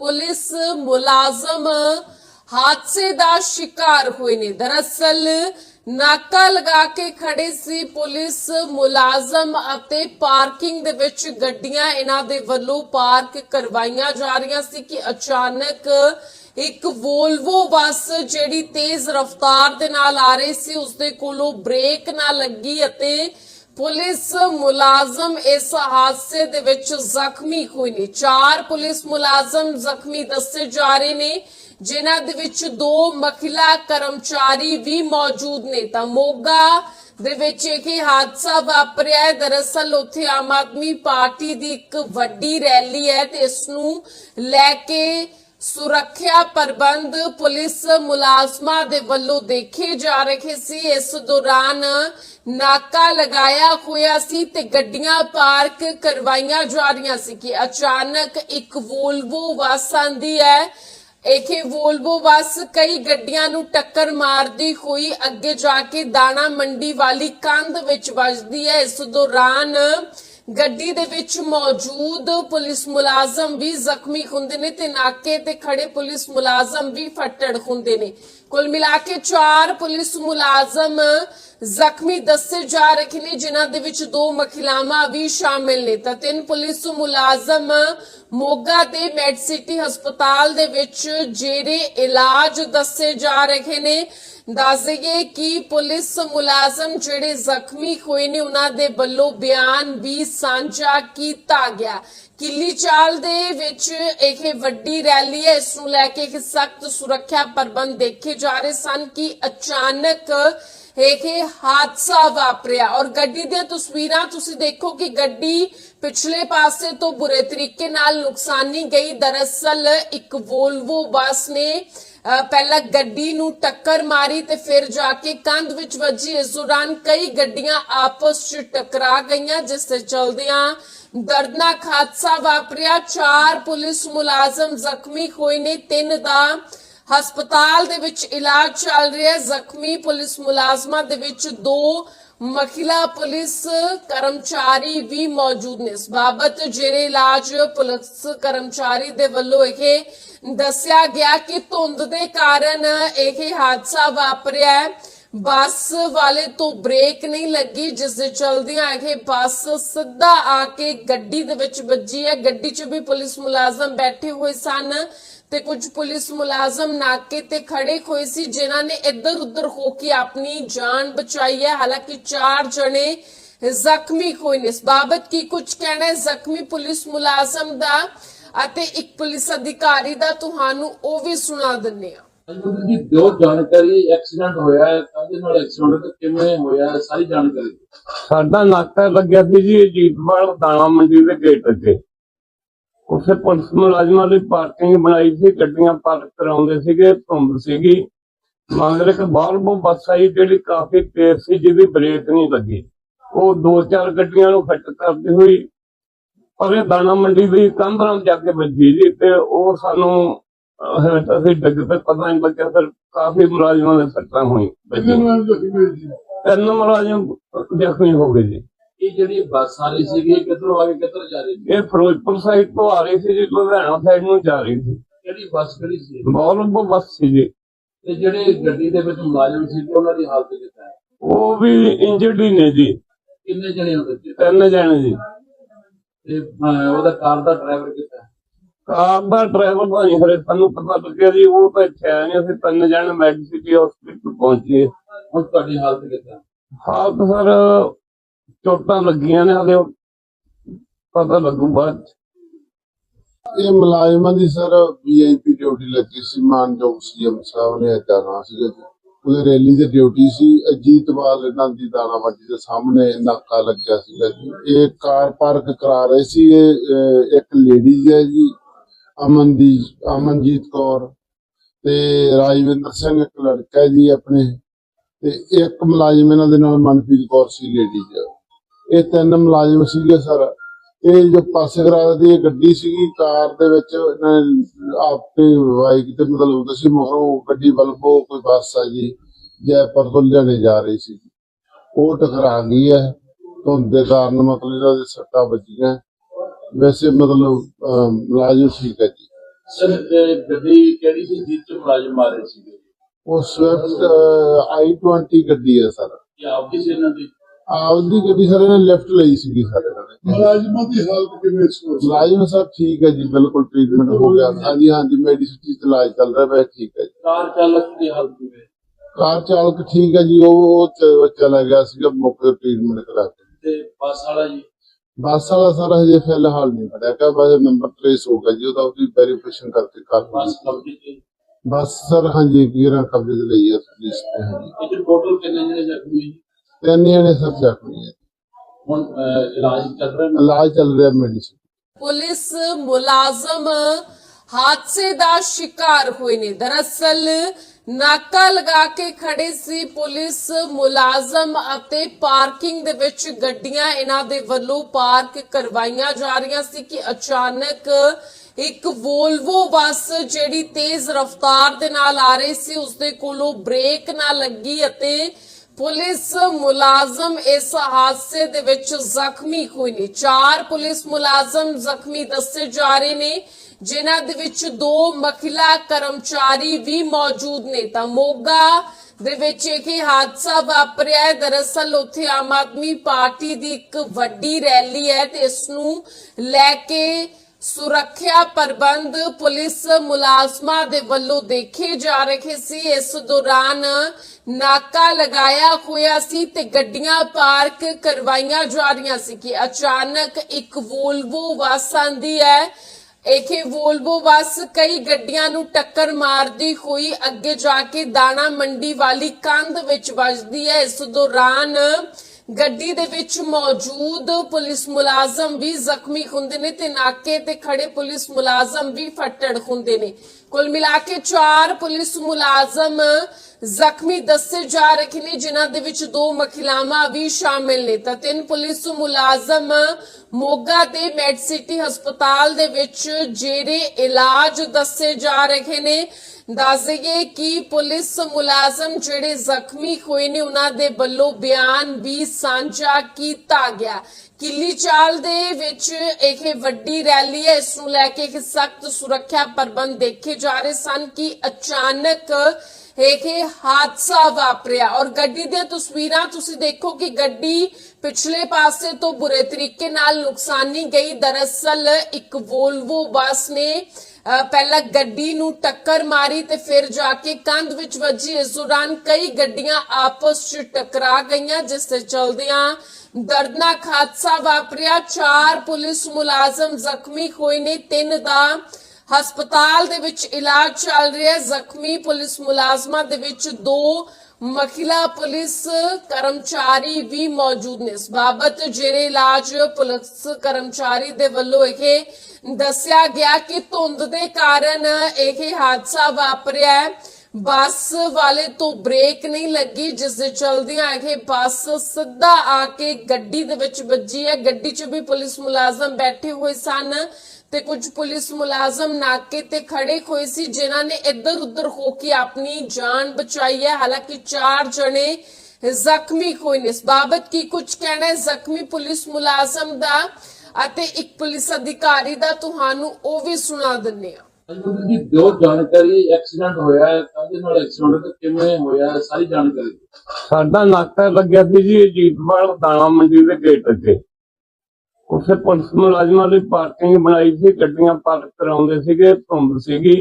Police ਮੁਲਾਜ਼ਮ ਹਾਦਸੇ ਦਾ ਸ਼ਿਕਾਰ ਹੋਏ ਨੇ। ਦਰਅਸਲ ਨਾਕਾ ਲਗਾ ਕੇ ਖੜੇ ਸੀ ਪੁਲਿਸ ਮੁਲਾਜ਼ਮ ਅਤੇ ਪਾਰਕਿੰਗ ਦੇ ਵਿੱਚ ਗੱਡੀਆਂ ਇਹਨਾਂ ਦੇ ਵੱਲੋਂ ਪਾਰਕ ਕਰਵਾਈਆਂ ਜਾ ਰਹੀਆਂ ਸੀ ਕਿ ਅਚਾਨਕ ਇੱਕ ਵੋਲਵੋ ਬੱਸ ਜਿਹੜੀ ਤੇਜ਼ ਰਫ਼ਤਾਰ ਦੇ ਨਾਲ ਆ ਰਹੀ ਸੀ ਉਸ ਦੇ ਕੋਲੋਂ ਬ੍ਰੇਕ ਨਾ ਲੱਗੀ ਅਤੇ ਪੁਲਿਸ ਮੁਲਾਜ਼ਮ ਇਸ ਹਾਦਸੇ ਦੇ ਵਿੱਚ ਜ਼ਖਮੀ ਹੋਏ ਨੇ। ਚਾਰ ਪੁਲਿਸ ਮੁਲਾਜ਼ਮ ਜ਼ਖਮੀ ਦੱਸੇ ਜਾ ਰਹੇ ਨੇ, ਜਿਨ੍ਹਾਂ ਦੇ ਵਿੱਚ ਦੋ ਮਹਿਲਾ ਕਰਮਚਾਰੀ ਵੀ ਮੌਜੂਦ ਨੇ। ਤਾਂ ਮੋਗਾ ਦੇ ਵਿੱਚ ਇਹ ਹਾਦਸਾ ਵਾਪਰਿਆ ਹੈ। ਦਰਅਸਲ ਉੱਥੇ ਆਮ ਆਦਮੀ ਪਾਰਟੀ ਦੀ ਇੱਕ ਵੱਡੀ ਰੈਲੀ ਹੈ ਤੇ ਇਸ ਨੂੰ ਲੈ ਕੇ ਸੁਰੱਖਿਆ ਪ੍ਰਬੰਧ ਪੁਲਿਸ ਮੁਲਾਜ਼ਮਾਂ ਦੇ ਵੱਲੋਂ ਦੇਖੇ ਜਾ ਰਹੇ ਸੀ। ਇਸ ਦੌਰਾਨ ਨਾਕਾ ਲਗਾਇਆ ਹੋਇਆ ਸੀ ਤੇ ਗੱਡੀਆਂ ਪਾਰਕ ਕਰਵਾਈਆਂ ਜਾ ਰਹੀਆਂ ਸੀ ਕਿ ਅਚਾਨਕ ਇੱਕ ਵੋਲਵੋ ਬੱਸ ਆਂਦੀ ਹੈ। ਇਹ ਵੋਲਵੋ ਬੱਸ ਕਈ ਗੱਡੀਆਂ ਨੂੰ ਟੱਕਰ ਮਾਰਦੀ ਹੋਈ ਅੱਗੇ ਜਾ ਕੇ ਦਾਣਾ ਮੰਡੀ ਵਾਲੀ ਕੰਧ ਵਿੱਚ ਵੱਜਦੀ ਹੈ। ਇਸ ਦੌਰਾਨ ਗੱਡੀ ਦੇ ਵਿੱਚ ਮੌਜੂਦ ਪੁਲਿਸ ਮੁਲਾਜ਼ਮ ਵੀ ਜ਼ਖਮੀ ਹੁੰਦੇ ਨੇ ਤੇ ਨਾਕੇ ਤੇ ਖੜੇ ਪੁਲਿਸ ਮੁਲਾਜ਼ਮ ਵੀ ਫੱਟੜ ਹੁੰਦੇ ਨੇ। ਕੁੱਲ ਮਿਲਾ ਕੇ ਚਾਰ ਪੁਲਿਸ ਮੁਲਾਜ਼ਮ ਜ਼ਖਮੀ ਦੱਸੇ ਜਾ ਰਹੇ ਨੇ, ਜਿਨ੍ਹਾਂ ਦੇ ਵਿੱਚ ਦੋ ਮਹਿਲਾਵਾਂ ਵੀ ਸ਼ਾਮਿਲ ਨੇ। ਤਾਂ ਤਿੰਨ ਪੁਲਿਸ ਮੁਲਾਜ਼ਮ ਮੋਗਾ ਦੇ ਮੈਡ ਸਿਟੀ ਹਸਪਤਾਲ ਦੇ ਵਿੱਚ ਜੇਰੇ ਇਲਾਜ ਦੱਸੇ ਜਾ ਰਹੇ ਨੇ। ਦੱਸ ਦਈਏ ਕਿ ਪੁਲਿਸ ਮੁਲਾਜ਼ਮ ਜਿਹੜੇ ਜ਼ਖਮੀ ਹੋਏ ਨੇ, ਉਹਨਾਂ ਦੇ ਵੱਲੋਂ ਬਿਆਨ ਵੀ ਸਾਂਝਾ ਕੀਤਾ ਗਿਆ। ਕਿੱਲੀ ਚਾਲ ਦੇ ਵਿੱਚ ਇਹ ਵੱਡੀ ਰੈਲੀ ਹੈ। ਇਸ ਨੂੰ ਲੈ ਕੇ ਇੱਕ ਸਖਤ ਸੁਰੱਖਿਆ ਪ੍ਰਬੰਧ ਦੇਖੇ ਜਾ ਰਹੇ ਸਨ ਕਿ ਅਚਾਨਕ ਇਹ ਹਾਦਸਾ ਵਾਪਰਿਆ। ਔਰ ਗੱਡੀ ਦੀਆਂ ਤਸਵੀਰਾਂ ਤੁਸੀਂ ਦੇਖੋ ਕਿ ਗੱਡੀ ਪਿਛਲੇ ਪਾਸੇ ਤੋਂ ਬੁਰੇ ਤਰੀਕੇ ਨਾਲ ਨੁਕਸਾਨੀ ਗਈ। ਦਰਅਸਲ ਇੱਕ ਵੋਲਵੋ ਬੱਸ ਨੇ ਪਹਿਲਾਂ ਗੱਡੀ ਨੂੰ ਟੱਕਰ ਮਾਰੀ ਤੇ ਫਿਰ ਜਾ ਕੇ ਕੰਧ ਵਿੱਚ ਵੱਜੀ। ਇਸ ਦੌਰਾਨ ਕਈ ਗੱਡੀਆਂ ਆਪਸ 'ਚ ਟਕਰਾ ਗਈਆਂ, ਜਿਸ ਦੇ ਚਲਦਿਆਂ ਦਰਦਨਾਕ ਹਾਦਸਾ ਵਾਪਰਿਆ। ਚਾਰ ਪੁਲਿਸ ਮੁਲਾਜ਼ਮ ਜ਼ਖਮੀ ਹੋਏ ਨੇ। ਤਿੰਨ ਦਾ ਹਸਪਤਾਲ ਦੇ ਵਿੱਚ ਇਲਾਜ ਚੱਲ ਰਿਹਾ ਜ਼ਖਮੀ ਪੁਲਿਸ ਮੁਲਾਜ਼ਮਾਂ ਦੇ ਵਿੱਚ ਦੋ ਮਹਿਲਾ ਪੁਲਿਸ ਕਰਮਚਾਰੀ ਵੀ ਮੌਜੂਦ ਨੇ। ਇਸ ਬਾਬਤ ਜਿਹੜੇ ਇਲਾਜ ਪੁਲਿਸ ਕਰਮਚਾਰੀ ਦੇ ਵੱਲੋਂ ਇਹ ਦੱਸਿਆ ਗਿਆ ਕਿ ਧੁੰਦ ਦੇ ਕਾਰਨ ਇਹ ਹਾਦਸਾ ਵਾਪਰਿਆ ਹੈ। ਬੱਸ ਵਾਲੇ ਤੋਂ ਬ੍ਰੇਕ ਨਹੀਂ ਲੱਗੀ, ਜਿਸ ਦੇ ਚਲਦਿਆਂ ਇਹ ਬੱਸ ਸਿੱਧਾ ਆ ਕੇ ਗੱਡੀ ਦੇ ਵਿੱਚ ਵੱਜੀ ਹੈ। ਗੱਡੀ 'ਚ ਵੀ ਪੁਲਿਸ ਮੁਲਾਜ਼ਮ ਬੈਠੇ ਹੋਏ ਸਨ। ਤੇ ਕੁਝ ਪੁਲਿਸ ਮੁਲਾਜ਼ਮ ਨਾਕੇ ਤੇ ਖੜੇ ਹੋਏ ਸੀ ਜਿਨ੍ਹਾਂ ਨੇ ਇੱਧਰ ਉੱਧਰ ਹੋ ਕੇ ਆਪਣੀ ਜਾਨ ਬਚਾਈ ਹੈ। ਹਾਲਾਂਕਿ ਚਾਰ ਜਣੇ ਜ਼ਖਮੀ ਹੋਏ ਨੇ। ਇਸ ਬਾਬਤ ਕੀ ਕੁਝ ਕਹਿਣਾ ਹੈ? ਜ਼ਖਮੀ ਪੁਲਿਸ ਮੁਲਾਜ਼ਮ ਦਾ ਅਤੇ ਇੱਕ ਪੁਲਿਸ ਅਧਿਕਾਰੀ ਦਾ ਤੁਹਾਨੂੰ ਉਹ ਵੀ ਸੁਣਾ ਦਿੰਨੇ ਆ ਜੀ ਦਿਓ ਜਾਣਕਾਰੀ ਐਕਸੀਡੈਂਟ ਹੋਇਆ ਹੈ ਕਾਹਦੇ ਨਾਲ ਐਕਸੀਡੈਂਟ ਕਿਵੇਂ ਹੋਇਆ ਸਾਰੀ ਜਾਣਕਾਰੀ ਸਾਡਾ ਨਾਕਾ ਲੱਗਿਆ ਸੀ ਜੀ ਅਜੀਤਵਾਲ ਦਾਣਾ ਮੰਡੀ ਦੇ ਗੇਟ ਅੱਗੇ। ਉਸੇ ਪੁਲਿਸ ਮੁਲਾਜ਼ਮਾਂ ਦੀ ਪਾਰਕਿੰਗ ਬਣਾਈ ਸੀ ਗੱਡੀਆਂ ਪਾਰਕ ਕਰਾਉਂਦੇ ਸੀਗੇ ਧੁੰਦ ਸੀਗੀ। ਮਗਰ ਇੱਕ ਬਾਲਬੋ ਬੱਸ ਆਈ ਜਿਹੜੀ ਕਾਫੀ ਤੇਜ਼ ਸੀ ਜਿਹਦੀ ਬ੍ਰੇਕ ਨਹੀਂ ਲੱਗੀ। ਉਹ ਦੋ ਚਾਰ ਗੱਡੀਆਂ ਨੂੰ ਫਿੱਟ ਕਰਦੀ ਹੋਈ ਪਰ ਦਾਣਾ ਮੰਡੀ ਦੀ ਕੰਧ ਨਾਲ ਜਾ ਕੇ ਵੱਜੀ ਜੀ ਤੇ ਉਹ ਸਾਨੂੰ ਅਸੀਂ ਡਿੱਗ ਤੇ ਪਤਾ ਨਹੀਂ ਲੱਗਿਆ ਫਿਰ ਕਾਫੀ ਮੁਲਾਜ਼ਮਾਂ ਦੇ ਸੱਟਾਂ ਹੋਈਆਂ। ਤਿੰਨ ਮੁਲਾਜ਼ਮ ਜ਼ਖਮੀ ਹੋ ਗਏ ਜੀ। ਇਹ ਜਿਹੜੀ ਬੱਸ ਆ ਰਹੀ ਸੀਗੀ ਇਹ ਕਿੱਧਰੋਂ ਆ ਕੇ ਕਿੱਧਰ ਜਾ ਰਹੀ ਸੀ? ਇਹ ਫਿਰੋਜ਼ਪੁਰ ਸਾਈਡ ਤੋਂ ਆ ਰਹੀ ਸੀ ਜੀ ਲੁਧਿਆਣਾ ਸਾਈਡ ਨੂੰ ਜਾ ਰਹੀ ਸੀ। ਕਿਹੜੀ ਬੱਸ ਕਿਹੜੀ ਸੀ? ਬਹੁਤ ਬੱਸ ਸੀ ਜੀ। ਤੇ ਜਿਹੜੇ ਗੱਡੀ ਦੇ ਵਿੱਚ ਮੁਲਾਜ਼ਮ ਸੀ ਉਹਨਾਂ ਦੀ ਹਾਲਤ ਕਿੱਦਾਂ ਹੈ? ਉਹ ਵੀ ਇੰਜਰਡ ਹੀ ਨੇ ਜੀ। ਕਿੰਨੇ ਜਣੇ ਉਹਦੇ ਵਿੱਚ? ਤਿੰਨ ਜਣੇ ਜੀ। ਤੇ ਉਹਦਾ ਕਾਰ ਦਾ ਡਰਾਈਵਰ ਕਿੱਦਾਂ ਹੈ? ਕਾਰ ਦਾ ਡਰਾਈਵਰ ਦਾ ਨਹੀਂ ਹਰੇ ਸਾਨੂੰ ਪਤਾ ਲੱਗਿਆ ਜੀ ਉਹ ਤਾਂ ਇੱਥੇ ਆਏ ਨਹੀਂ ਅਸੀਂ ਤਿੰਨ ਜਣੇ ਮੈਡ ਸਿਟੀ ਹਸਪੀਟਲ ਪਹੁੰਚੇ। ਹੁਣ ਤੁਹਾਡੀ ਹਾਲਤ ਕਿੱਦਾਂ? ਹੈ? ਹਾਲਤ ਸਰ ਚੋਟਾਂ ਲੱਗੀਆਂ ਨੇ ਹਲੇ ਪਤਾ ਲੱਗੂ ਬਾਅਦ ਇਹ ਮੁਲਾਜ਼ਮਾਂ ਦੀ ਸਰ ਵੀਆਈਪੀ ਡਿਊਟੀ ਲੱਗੀ ਸੀ, ਮਾਨਯੋਗ ਸੀਐਮ ਸਾਹਿਬ ਨੇ ਜਾਣਾ ਸੀਗਾ ਉਹਦੇ ਰੈਲੀ ਦੀ ਡਿਊਟੀ ਸੀ, ਅਜੀਤਵਾਲ ਇਹਨਾਂ ਦੀ ਦਾਣਾਵਾਟੀ ਦੇ ਸਾਹਮਣੇ ਨਾਕਾ ਲੱਗਿਆ ਸੀ। ਇਹ ਕਾਰ ਪਾਰਕ ਕਰਾ ਰਹੇ ਸੀ, ਇਹ ਇੱਕ ਲੇਡੀਜ਼ ਹੈ ਜੀ, ਅਮਨਦੀਪ, ਅਮਨਜੀਤ ਕੌਰ ਤੇ ਰਾਜਵਿੰਦਰ ਸਿੰਘ, ਇੱਕ ਲੜਕਾ ਜੀ ਆਪਣੇ। ਤੇ ਇੱਕ ਮੁਲਾਜ਼ਮ ਇਹਨਾਂ ਦੇ ਨਾਲ ਮਨਪ੍ਰੀਤ ਕੌਰ ਸੀ ਲੇਡੀਜ਼ ਇਹ ਤਿੰਨ ਮੁਲਾਜ਼ਮ ਸੀਗੇ ਸਰ। ਇਹ ਜੋ ਪਾਸੇ ਕਰਾ ਦੀ ਗੱਡੀ ਸੀਗੀ ਕਾਰ ਦੇ ਵਿੱਚ ਇਹਨਾਂ ਨੇ ਆਪੇ ਬਾਈਕ ਤੇ ਮਤਲਬ ਹੁੰਦਾ ਸੀ ਮਗਰੋਂ ਗੱਡੀ ਵੱਲੋਂ ਕੋਈ ਬੱਸ ਆ ਜੀ ਜੈਪੁਰ ਤੋਂ ਲੁਧਿਆਣੇ ਜਾ ਰਹੀ ਸੀ। ਉਹ ਟਕਰਾ ਗਈ ਹੈ। ਧੁੰਦ ਦੇ ਕਾਰਨ ਮਤਲਬ ਇਹਨਾਂ ਦੇ ਸੱਟਾਂ ਵੱਜੀਆਂ। ਵੈਸੇ ਮਤਲਬ ਮੁਲਾਜ਼ਮ ਠੀਕ ਹੈ ਜੀ। ਸਰ ਗੱਡੀ ਕਿਹੜੀ ਸੀ ਜਿਸ ਚ ਮੁਲਾਜ਼ਮ ਮਾਰੇ ਸੀਗੇ? ਉਹ ਸਵਿਫਟ ਆਈ 20 ਗੱਡੀ ਹੈ ਸਰ। ਕੀ ਆਪਦੀ ਸੀ ਇਹਨਾਂ ਦੀ? ਆਪਦੀ ਗੱਡੀ ਸਰ ਇਹਨੇ ਲੈਫਟ ਲਈ ਸੀਗੀ ਸਰ ਨੇ। ਮੁਲਾਜ਼ਮਾਂ ਦੀ ਹਾਲਤ ਕਿਵੇਂ ਵਕਤ ਮੁਲਾਜ਼ਮ ਸਰ ਠੀਕ ਹੈ ਜੀ ਬਿਲਕੁਲ ਟ੍ਰੀਟਮੈਂਟ ਹੋ ਗਿਆ। ਹਾਂਜੀ ਹਾਂਜੀ ਮੈਡੀਸਿਟੀ ਚ ਇਲਾਜ ਚੱਲ ਰਿਹਾ ਹੈ ਠੀਕ ਹੈ ਜੀ। ਕਾਰ ਚਾਲਕ ਦੀ ਹਾਲਤ ਕਿਵੇਂ? ਕਾਰ ਚਾਲਕ ਠੀਕ ਹੈ ਜੀ ਉਹ ਚਲਾ ਗਿਆ ਸੀਗਾ ਮੌਕੇ ਟ੍ਰੀਟਮੈਂਟ ਕਰਾ ਕੇ। ਤੇ ਬੱਸ ਵਾਲਾ ਜੀ? ਬੱਸ ਵਾਲਾ ਸਰ ਹਜੇ ਫਿਲਹਾਲ ਨਹੀਂ ਫੜਿਆ ਕਿ ਬਸ ਨੰਬਰ ਟ੍ਰੇਸ ਹੋ ਗਿਆ ਜੀ ਉਹਦਾ ਉਹਦੀ ਵੈਰੀਫਿਕੇਸ਼ਨ ਕਰਕੇ ਕਰ ਬੱਸ ਕਬਜ਼ੇ ਤੇ ਬੱਸ ਸਰ ਹਾਂਜੀ ਵੀਰਾਂ ਕਬਜ਼ੇ ਲਈ ਹੈ ਪੁਲਿਸ ਨੇ ਹਾਂਜੀ। ਇਹ ਟੋਟਲ ਕਿੰਨੇ ਜਿਹੜੇ ਜ਼ਖਮੀ ਜੀ? ਤਿੰਨ ਜਣੇ ਸਰ ਜ਼ਖਮੀ ਹੈ। ਹੁਣ ਅਹ, ਇਲਾਜ ਚੱਲ ਰਿਹਾ ਨਾ ਇਲਾਜ ਚੱਲ ਰਿਹਾ ਮੈਡੀਸਿਨ। ਪੁਲਿਸ ਮੁਲਾਜ਼ਮ ਹਾਦਸੇ ਦਾ ਸ਼ਿਕਾਰ ਹੋਏ ਨੇ। ਦਰਅਸਲ ਨਾਕਾ ਲਗਾ ਕੇ ਖੜੇ ਸੀ ਪੁਲਿਸ ਮੁਲਾਜ਼ਮ ਅਤੇ ਪਾਰਕਿੰਗ ਦੇ ਵਿੱਚ ਗੱਡੀਆਂ ਇਹਨਾਂ ਦੇ ਵੱਲੋਂ ਪਾਰਕ ਕਰਵਾਈਆਂ ਜਾ ਰਹੀਆਂ ਸੀ ਕਿ ਅਚਾਨਕ ਇੱਕ ਵੋਲਵੋ ਬੱਸ ਜਿਹੜੀ ਤੇਜ਼ ਰਫ਼ਤਾਰ ਦੇ ਨਾਲ ਆ ਰਹੀ ਸੀ ਉਸਦੇ ਕੋਲੋਂ ਬ੍ਰੇਕ ਨਾ ਲੱਗੀ ਅਤੇ ਪੁਲਿਸ ਮੁਲਾਜ਼ਮ ਇਸ ਹਾਦਸੇ ਦੇ ਵਿੱਚ ਜ਼ਖਮੀ ਹੋਏ ਨੇ। ਚਾਰ ਪੁਲਿਸ ਮੁਲਾਜ਼ਮ ਜ਼ਖਮੀ ਦੱਸੇ ਜਾ ਰਹੇ ਨੇ, ਜਿਨ੍ਹਾਂ ਦੇ ਵਿੱਚ ਦੋ ਮਹਿਲਾ ਕਰਮਚਾਰੀ ਵੀ ਮੌਜੂਦ ਨੇ। ਤਾਂ ਮੋਗਾ ਦੇ ਵਿੱਚ ਇਹ ਹਾਦਸਾ ਵਾਪਰਿਆ ਹੈ। ਦਰਅਸਲ ਉੱਥੇ ਆਮ ਆਦਮੀ ਪਾਰਟੀ ਦੀ ਇੱਕ ਵੱਡੀ ਰੈਲੀ ਹੈ ਤੇ ਇਸ ਨੂੰ ਲੈ ਕੇ ਸੁਰੱਖਿਆ ਪ੍ਰਬੰਧ ਪੁਲਿਸ ਮੁਲਾਜ਼ਮਾਂ ਦੇ ਵੱਲੋਂ ਦੇਖੇ ਜਾ ਰਹੇ ਸੀ। ਇਸ ਦੌਰਾਨ ਨਾਕਾ ਲਗਾਇਆ ਹੋਇਆ ਸੀ ਤੇ ਗੱਡੀਆਂ ਪਾਰਕ ਕਰਵਾਈਆਂ ਜਾ ਰਹੀਆਂ ਸੀ ਕਿ ਅਚਾਨਕ ਇੱਕ ਵੋਲਵੋ ਬੱਸ ਆਂਦੀ ਹੈ। ਇਹ ਵੋਲਵੋ ਬੱਸ ਕਈ ਗੱਡੀਆਂ ਨੂੰ ਟੱਕਰ ਮਾਰਦੀ ਹੋਈ ਅੱਗੇ ਜਾ ਕੇ ਦਾਣਾ ਮੰਡੀ ਵਾਲੀ ਕੰਧ ਵਿੱਚ ਵੱਜਦੀ ਹੈ। ਇਸ ਦੌਰਾਨ ਗੱਡੀ ਦੇ ਵਿੱਚ ਮੌਜੂਦ ਪੁਲਿਸ ਮੁਲਾਜ਼ਮ ਵੀ ਜ਼ਖਮੀ ਹੁੰਦੇ ਨੇ ਤੇ ਨਾਕੇ ਤੇ ਖੜੇ ਪੁਲਿਸ ਮੁਲਾਜ਼ਮ ਵੀ ਫੱਟੜ ਹੁੰਦੇ ਨੇ। ਕੁੱਲ ਮਿਲਾ ਕੇ ਚਾਰ ਪੁਲਿਸ ਮੁਲਾਜ਼ਮ ਜ਼ਖਮੀ ਦੱਸੇ ਜਾ ਰਹੇ ਨੇ, ਜਿਨ੍ਹਾਂ ਦੇ ਵਿੱਚ ਦੋ ਮਹਿਲਾਵਾਂ ਵੀ ਸ਼ਾਮਿਲ ਨੇ ਤਾਂ ਤਿੰਨ ਪੁਲਿਸ ਮੁਲਾਜ਼ਮ ਮੋਗਾ ਦੇ ਮੈਡ ਸਿਟੀ ਹਸਪਤਾਲ ਦੇ ਵਿੱਚ ਜਿਹੜੇ ਇਲਾਜ ਦੱਸੇ ਜਾ ਰਹੇ ਨੇ। ਦੱਸ ਦਈਏ ਕਿ ਪੁਲਿਸ ਮੁਲਾਜ਼ਮ ਜਿਹੜੇ ਜ਼ਖਮੀ ਹੋਏ ਨੇ, ਉਹਨਾਂ ਦੇ ਵੱਲੋਂ ਬਿਆਨ ਵੀ ਸਾਂਝਾ ਕੀਤਾ ਗਿਆ। ਕਿੱਲੀ ਚਾਲ ਦੇ ਵਿੱਚ ਇਹ ਵੱਡੀ ਰੈਲੀ ਹੈ, ਇਸ ਨੂੰ ਲੈ ਕੇ ਇੱਕ ਸਖਤ ਸੁਰੱਖਿਆ ਪ੍ਰਬੰਧ ਦੇਖੇ ਜਾ ਰਹੇ ਸਨ ਕਿ ਅਚਾਨਕ ਇਹ ਹਾਦਸਾ ਵਾਪਰਿਆ ਔਰ ਗੱਡੀ ਦੀਆਂ ਤਸਵੀਰਾਂ ਤੁਸੀਂ ਦੇਖੋ ਕਿ ਗੱਡੀ ਪਿਛਲੇ ਪਾਸੇ ਤੋਂ ਬੁਰੇ ਤਰੀਕੇ ਨਾਲ ਨੁਕਸਾਨੀ ਗਈ। ਦਰਅਸਲ ਇੱਕ ਵੋਲਵੋ ਬੱਸ ਨੇ ਪਹਿਲਾਂ ਗੱਡੀ ਨੂੰ ਟੱਕਰ ਮਾਰੀ ਤੇ ਫਿਰ ਜਾ ਕੇ ਕੰਧ ਵਿੱਚ ਵੱਜੀ। ਇਸ ਦੌਰਾਨ ਕਈ ਗੱਡੀਆਂ ਆਪਸ 'ਚ ਟਕਰਾ ਗਈਆਂ, ਜਿਸ ਦੇ ਚਲਦਿਆਂ ਦਰਦਨਾਕ ਹਾਦਸਾ ਵਾਪਰਿਆ। ਚਾਰ ਪੁਲਿਸ ਮੁਲਾਜ਼ਮ ਜ਼ਖਮੀ ਹੋਏ ਨੇ, ਤਿੰਨ ਦਾ ਹਸਪਤਾਲ ਦੇ ਵਿੱਚ ਇਲਾਜ ਚੱਲ ਰਿਹਾ ਹੈ। ਜ਼ਖਮੀ ਪੁਲਿਸ ਮੁਲਾਜ਼ਮਾਂ ਦੇ ਵਿੱਚ ਦੋ, ਮਹਿਲਾ ਪੁਲਿਸ ਕਰਮਚਾਰੀ ਵੀ ਮੌਜੂਦ ਨੇ। ਇਸ ਬਾਬਤ ਜਿਹੜੇ ਇਲਾਜ ਪੁਲਿਸ ਕਰਮਚਾਰੀ ਦੇ ਵੱਲੋਂ ਇਹ ਦੱਸਿਆ ਗਿਆ ਕਿ ਧੁੰਦ ਦੇ ਕਾਰਨ ਇਹ ਹਾਦਸਾ ਵਾਪਰਿਆ ਹੈ। ਬੱਸ ਵਾਲੇ ਤੋਂ ਬ੍ਰੇਕ ਨਹੀਂ ਲੱਗੀ, ਜਿਸ ਦੇ ਚਲਦਿਆਂ ਇਹ ਬੱਸ ਸਿੱਧਾ ਆ ਕੇ ਗੱਡੀ ਦੇ ਵਿੱਚ ਵੱਜੀ ਹੈ। ਗੱਡੀ 'ਚ ਵੀ ਪੁਲਿਸ ਮੁਲਾਜ਼ਮ ਬੈਠੇ ਹੋਏ ਸਨ। ਤੇ ਕੁਝ ਪੁਲਿਸ ਮੁਲਾਜ਼ਮ ਨਾਕੇ ਤੇ ਖੜੇ ਹੋਏ ਸੀ ਜਿਨ੍ਹਾਂ ਨੇ ਇੱਧਰ ਉੱਧਰ ਹੋ ਕੇ ਆਪਣੀ ਜਾਨ ਬਚਾਈ ਹੈ। ਹਾਲਾਂਕਿ ਚਾਰ ਜਣੇ ਜ਼ਖਮੀ ਹੋਏ ਨੇ। ਇਸ ਬਾਬਤ ਕੀ ਕੁਝ ਕਹਿਣਾ ਹੈ? ਜ਼ਖਮੀ ਪੁਲਿਸ ਮੁਲਾਜ਼ਮ ਦਾ ਅਤੇ ਇੱਕ ਪੁਲਿਸ ਅਧਿਕਾਰੀ ਦਾ ਤੁਹਾਨੂੰ ਉਹ ਵੀ ਸੁਣਾ ਦਿੰਨੇ ਆ ਜੀ ਜੋ ਜਾਣਕਾਰੀ ਐਕਸੀਡੈਂਟ ਹੋਇਆ ਹੈ ਕਾਹਦੇ ਨਾਲ ਐਕਸੀਡੈਂਟ ਕਿਵੇਂ ਹੋਇਆ ਸਾਰੀ ਜਾਣਕਾਰੀ। ਸਾਡਾ ਨਾਕਾ ਲੱਗਿਆ ਸੀ ਜੀ ਅਜੀਤਵਾਲ ਦਾਣਾ ਮੰਡੀ ਦੇ ਗੇਟ ਅੱਗੇ। ਉੱਥੇ ਪੁਲਿਸ ਮੁਲਾਜ਼ਮਾਂ ਦੀ ਪਾਰਕਿੰਗ ਬਣਾਈ ਸੀ ਗੱਡੀਆਂ ਪਾਰਕ ਕਰਾਉਂਦੇ ਸੀਗੇ ਧੁੰਦ ਸੀਗੀ।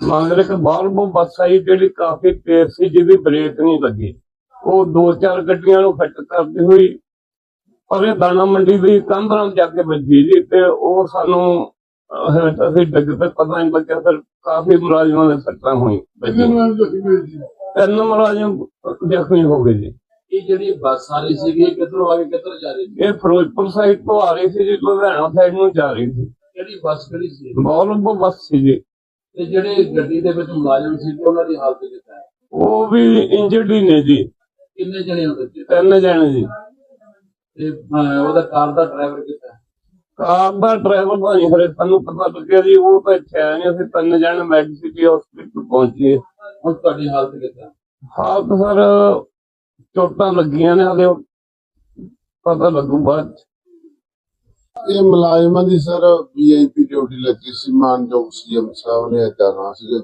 ਮਗਰ ਇੱਕ ਬਾਲਬੋ ਬੱਸ ਆਈ ਜਿਹੜੀ ਕਾਫੀ ਤੇਜ਼ ਸੀ ਜਿਹਦੀ ਬ੍ਰੇਕ ਨਹੀਂ ਲੱਗੀ। ਉਹ ਦੋ ਚਾਰ ਗੱਡੀਆਂ ਨੂੰ ਫਿੱਟ ਕਰਦੀ ਹੋਈ ਪਰ ਦਾਣਾ ਮੰਡੀ ਦੀ ਕੰਧ ਨਾਲ ਜਾ ਕੇ ਵੱਜੀ ਜੀ ਤੇ ਉਹ ਸਾਨੂੰ ਅਸੀਂ ਡਿੱਗ ਤੇ ਪਤਾ ਨਹੀਂ ਲੱਗਿਆ ਫਿਰ ਕਾਫੀ ਮੁਲਾਜ਼ਮਾਂ ਦੇ ਸੱਟਾਂ ਹੋਈ ਤਿੰਨ ਮੁਲਾਜ਼ਮ ਜ਼ਖਮੀ ਹੋ ਗਏ ਜੀ। ਇਹ ਜਿਹੜੀ ਬੱਸ ਆ ਰਹੀ ਸੀਗੀ ਇਹ ਕਿੱਧਰੋਂ ਆ ਕੇ ਕਿੱਧਰ ਜਾ ਰਹੀ ਸੀ? ਇਹ ਫਿਰੋਜ਼ਪੁਰ ਸਾਈਡ ਤੋਂ ਆ ਰਹੀ ਸੀ ਜੀ ਲੁਧਿਆਣਾ ਸਾਈਡ ਨੂੰ ਜਾ ਰਹੀ ਸੀ। ਕਿਹੜੀ ਬੱਸ ਕਿਹੜੀ ਸੀ? ਬਹੁਤ ਬੱਸ ਸੀ ਜੀ। ਤੇ ਜਿਹੜੇ ਗੱਡੀ ਦੇ ਵਿੱਚ ਮੁਲਾਜ਼ਮ ਸੀ ਉਹਨਾਂ ਦੀ ਹਾਲਤ ਕਿੱਦਾਂ ਹੈ? ਉਹ ਵੀ ਇੰਜਰਡ ਹੀ ਨੇ ਜੀ। ਕਿੰਨੇ ਜਣੇ ਉਹਦੇ ਚ ਤਿੰਨ ਜਣੇ ਜੀ। ਤੇ ਅਹ, ਉਹਦਾ ਕਾਰ ਦਾ ਡਰਾਈਵਰ ਕਿੱਦਾਂ ਹੈ? ਕਾਰ ਦਾ ਡਰਾਈਵਰ ਦਾ ਨਹੀਂ ਹਰੇ ਸਾਨੂੰ ਪਤਾ ਲੱਗਿਆ ਜੀ ਉਹ ਤਾਂ ਇੱਥੇ ਆਏ ਨੇ ਅਸੀਂ ਤਿੰਨ ਜਣੇ ਮੈਡ ਸਿਟੀ ਹਸਪੀਟਲ ਪਹੁੰਚੇ। ਹੁਣ ਤੁਹਾਡੀ ਹਾਲਤ ਕਿੱਦਾਂ? ਹਾਲਤ ਸਰ ਚੋਟਾਂ ਲੱਗੀਆਂ ਨੇ ਹਲੇ ਪਤਾ ਲੱਗੂ ਬਾਅਦ ਇਹ ਮੁਲਾਜ਼ਮਾਂ ਦੀ ਸਰ ਵੀਆਈਪੀ ਡਿਊਟੀ ਲੱਗੀ ਸੀ ਮਾਨਯੋਗ ਸੀਐਮ ਸਾਹਿਬ ਨੇ ਜਾਣਾ ਸੀਗਾ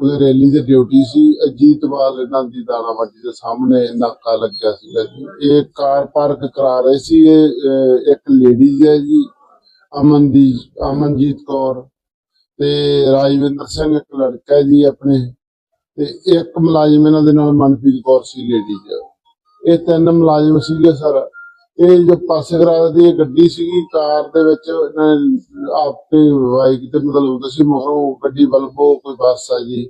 ਉਹਦੇ ਰੈਲੀ ਤੇ ਡਿਊਟੀ ਸੀ ਅਜੀਤਵਾਲ ਇਹਨਾਂ ਦੀ ਦਾਣਾਵਾਟੀ ਦੇ ਸਾਹਮਣੇ ਨਾਕਾ ਲੱਗਿਆ ਸੀਗਾ ਜੀ। ਇਹ ਕਾਰ ਪਾਰਕ ਕਰਾ ਰਹੇ ਸੀ ਇਹ ਅਹ, ਇੱਕ ਲੇਡੀਜ਼ ਹੈ ਜੀ ਅਮਨਦੀਪ ਅਮਨਜੀਤ ਕੌਰ ਤੇ ਰਾਜਵਿੰਦਰ ਸਿੰਘ ਇੱਕ ਲੜਕਾ ਜੀ ਆਪਣੇ। ਤੇ ਇੱਕ ਮੁਲਾਜ਼ਮ ਇਹਨਾਂ ਦੇ ਨਾਲ ਮਨਪ੍ਰੀਤ ਕੌਰ ਸੀ ਲੇਡੀਜ਼ ਇਹ ਤਿੰਨ ਮੁਲਾਜ਼ਮ ਸੀਗੇ ਸਰ। ਇਹ ਜੋ ਪਾਸੇ ਕਰਾ ਦੀ ਗੱਡੀ ਸੀਗੀ ਕਾਰ ਦੇ ਵਿੱਚ ਇਹਨਾਂ ਨੇ ਆਪੇ ਬਾਈਕ ਤੇ ਮਤਲਬ ਉਹਦੇ ਸੀ ਮਗਰੋਂ ਗੱਡੀ ਵੱਲੋਂ ਕੋਈ ਬੱਸ ਆ ਜੀ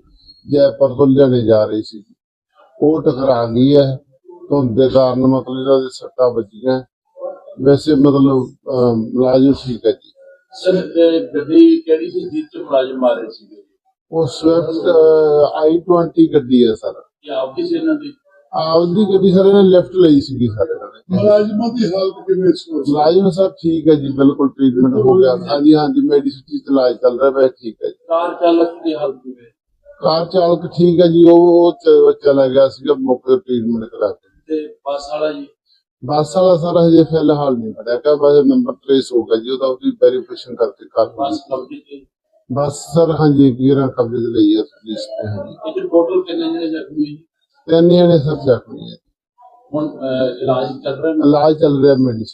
ਜੈਪੁਰ ਤੋਂ ਲੁਧਿਆਣੇ ਜਾ ਰਹੀ ਸੀ। ਉਹ ਟਕਰਾ ਗਈ ਹੈ। ਧੁੰਦ ਦੇ ਕਾਰਨ ਮਤਲਬ ਇਹਨਾਂ ਦੇ ਸੱਟਾਂ ਵੱਜੀਆਂ। ਵੈਸੇ ਮਤਲਬ ਮੁਲਾਜ਼ਮ ਠੀਕ ਹੈ ਜੀ। ਸਰ ਇਹ ਗੱਡੀ ਕਿਹੜੀ ਸੀ ਜਿਸ ਚ ਮੁਲਾਜ਼ਮ ਮਾਰੇ ਸੀਗੇ? ਉਹ ਸਵਿਫਟ ਆਈ 20 ਗੱਡੀ ਹੈ ਸਰ। ਇਹ ਆਪਦੀ ਸੀ ਇਹਨਾਂ ਦੀ? ਆਪਦੀ ਗੱਡੀ ਸਰ ਇਹਨੇ ਲੈਫਟ ਲਈ ਸੀਗੀ ਸਰ ਨੇ। ਮੁਲਾਜ਼ਮਾਂ ਦੀ ਹਾਲਤ ਕਿਵੇਂ ਵਕਤ ਮੁਲਾਜ਼ਮ ਸਰ ਠੀਕ ਹੈ ਜੀ ਬਿਲਕੁਲ ਟ੍ਰੀਟਮੈਂਟ ਹੋ ਗਿਆ। ਹਾਂਜੀ ਹਾਂਜੀ ਮੈਡੀਸਿਟੀ ਚ ਇਲਾਜ ਚੱਲ ਰਿਹਾ ਹੈ ਠੀਕ ਹੈ ਜੀ। ਕਾਰ ਚਾਲਕ ਦੀ ਹਾਲਤ ਕਿਵੇਂ? ਕਾਰ ਚਾਲਕ ਠੀਕ ਹੈ ਜੀ ਉਹ ਚਲਾ ਗਿਆ ਸੀਗਾ ਮੌਕੇ ਟ੍ਰੀਟਮੈਂਟ ਕਰਾ ਕੇ। ਤੇ ਬੱਸ ਵਾਲਾ ਜੀ? ਬੱਸ ਵਾਲਾ ਸਰ ਹਜੇ ਫਿਲਹਾਲ ਨਹੀਂ ਫੜਿਆ ਕਿ ਬਸ ਨੰਬਰ ਟ੍ਰੇਸ ਹੋ ਗਿਆ ਜੀ ਉਹਦਾ ਉਹਦੀ ਵੈਰੀਫਿਕੇਸ਼ਨ ਕਰਕੇ ਕਰ ਬੱਸ ਕਬਜ਼ੇ ਬੱਸ ਸਰ ਹਾਂਜੀ ਵੀਰਾਂ ਕਬਜ਼ੇ ਲਈ ਹੈ ਪੁਲਿਸ ਨੇ ਹਾਂਜੀ। ਇਹ ਟੋਟਲ ਕਿੰਨੇ ਜਿਹੜੇ ਜ਼ਖਮੀ? ਤਿੰਨ ਜਣੇ ਸਰ ਜ਼ਖਮੀ ਹੈ ਹੁਣ ਅਹ, ਇਲਾਜ ਚੱਲ ਰਿਹਾ? ਇਲਾਜ ਚੱਲ ਰਿਹਾ ਮੈਡੀਸਿਨ।